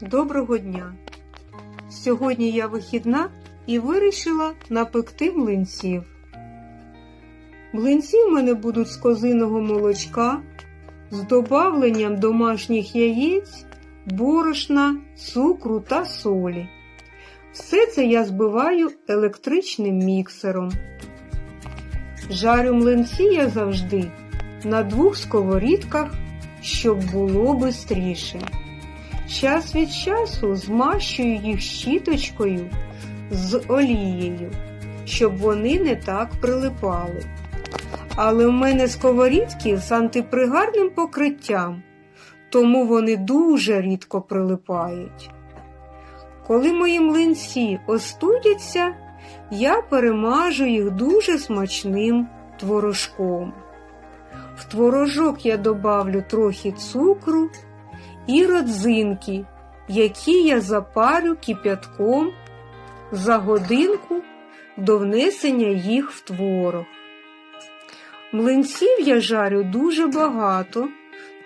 Доброго дня! Сьогодні я вихідна і вирішила напекти млинців. Млинці в мене будуть з козиного молочка, з добавленням домашніх яєць, борошна, цукру та солі. Все це я збиваю електричним міксером. Жарю млинці я завжди на двох сковорідках, щоб було бистріше. Час від часу змащую їх щіточкою з олією, щоб вони не так прилипали. Але в мене сковорідки з антипригарним покриттям, тому вони дуже рідко прилипають. Коли мої млинці остудяться, я перемажу їх дуже смачним творожком. В творожок я добавлю трохи цукру і родзинки, які я запарю кип'ятком за годинку до внесення їх в творог. Млинців я жарю дуже багато,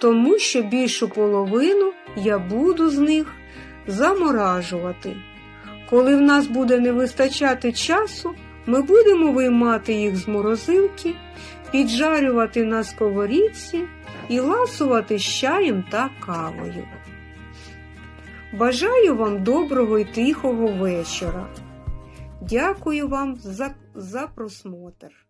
тому що більшу половину я буду з них заморажувати. Коли в нас буде не вистачати часу, ми будемо виймати їх з морозилки, піджарювати на сковорідці і ласувати з чаєм та кавою. Бажаю вам доброго і тихого вечора. Дякую вам за, за просмотр.